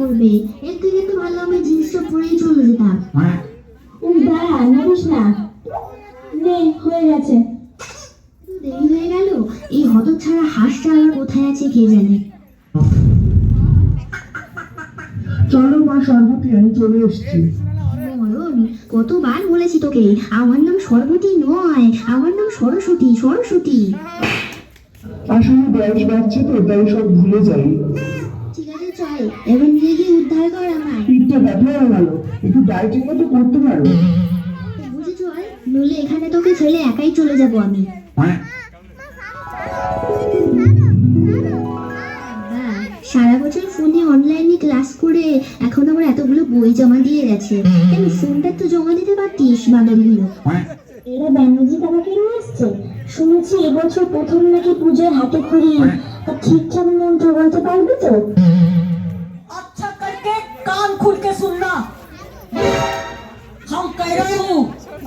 করবে। এর থেকে তো ভালো আমি জিনিসটা পরেই চলে যেতাম। ও দাঁড়া নড়িস না। নে হয়ে গেছে। দেরি হয়ে গেল? এই হতচ্ছাড়া হাঁসটা আবার কোথায় আছে কে জানে? চলো মা সর্বতী আমি চলে এসেছি। মরণ কতবার বলেছি তোকে আমার নাম সরবতী নয় আমার নাম সরস্বতী সরস্বতী। আসলে বয়স বাড়ছে তো তাই সব ভুলে যাই। চল এবার নিয়ে গিয়ে উদ্ধার কর আমায়। পিঠটা ব্যথা হয়ে গেল। একটু ডায়েটিং তো করতে পারো। বুঝে নইলে এখানে তোকে ছেলে একাই চলে যাব আমি। সারা বছর ফোনে অনলাইনে ক্লাস করে এখন আবার এতগুলো বই জমা দিয়ে গেছে। কেন ফোনটা তো জমা দিতে পারতিস বাদরগুলো? এরা ব্যানার্জি দাদাকে নিয়ে এসছে শুনেছি এবছর প্রথম নাকি পুজোর হাতে খড়ি। তা ঠিকঠাক মন্ত্র বলতে পারবে তো?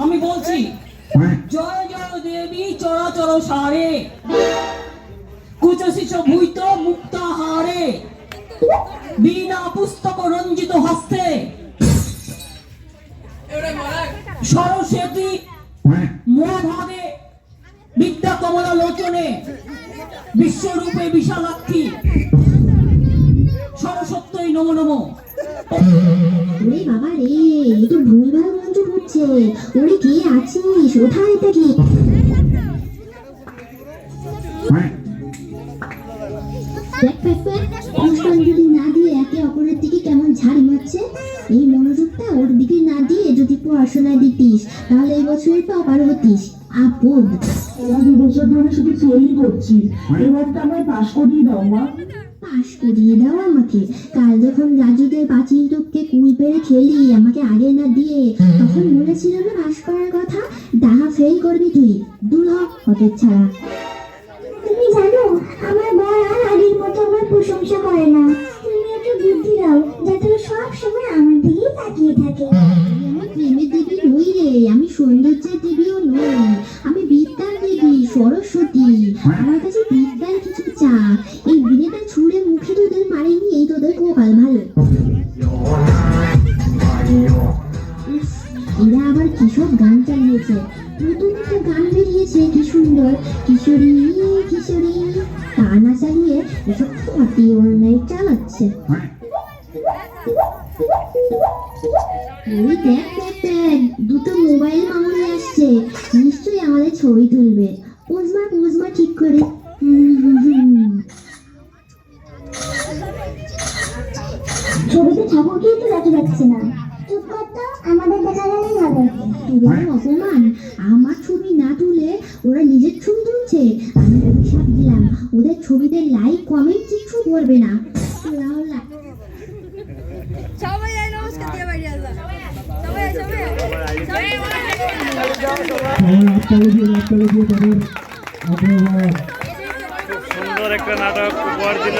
আমি বলছি জয় জয় দেবী চরাচর সারে। কুচশিষ ভূত হারে। বিনা পুস্তক রঞ্জিত হস্তে। সরস্বতী মহাভাবে বিদ্যা কমলা লোচনে বিশ্বরূপে বিশালাক্ষী ওরে বাবা রে এ তো ভুলভাল মন্ত্র পড়ছে। ওরে কে আছিস? একে অপরের দিকে কেমন এই মনোযোগটা ওর দিকে না দিয়ে যদি দিতিস, তাহলে এই টপার হতিস। শুধু এবারটা আমায় পাশ করিয়ে দাও, মা। পাশ করিয়ে দাও আমাকে। কাল যখন রাজুদের পাঁচিল টপকে কুল পেরে খেলি আমাকে আগে না দিয়ে তখন বলেছিল না পাশ করার কথা ডাহা ফেল করবি তুই। দূর হ হতের ছাড়া তুমি জানো আমার বর আর আগের মতো আমার প্রশংসা করে না। তুমি ওকে বুদ্ধি দাও যাতে সব সময় আমার দিকেই তাকিয়ে থাকে। প্রেমের দেবী নই রে আমি সৌন্দর্যের দেবীও নই। আমি বিদ্যার দেবী সরস্বতী। আমার কাছে বিদ্যার কিছু চা এই বিনেটা ছুঁড়ে মুখে তোদের তোদের কপাল ভালো। উফ, এরা আবার কিসব গান চালিয়েছে? নতুন একটা গান বেরিয়েছে কি সুন্দর। কিশোরী কিশোরী। তা না চালিয়ে এসব ফাটি অন্যায় চালাচ্ছে। ওই দেখ দেখ দুটো মোবাইল মামলা আসছে। নিশ্চয়ই আমাদের ছবি তুলবে। পোজমা পোজমা ঠিক করে। হুম, হুম, ছবিতে ঠাকুরকেই তো দেখা যাচ্ছে না। চুপ কর তো আমাদের দেখা গেলেই হবে। তোদের অপমান আমার ছবি না তুলে ওরা নিজের ছবি তুলছে? আমি অভিশাপ দিলাম ওদের ছবিতে লাইক কমেন্ট কিছু করবে না। সবাই নমস্কার দিয়ে বাড়ি সবাই সবাই সবাই সুন্দর একটা নাটক উপহার দিল।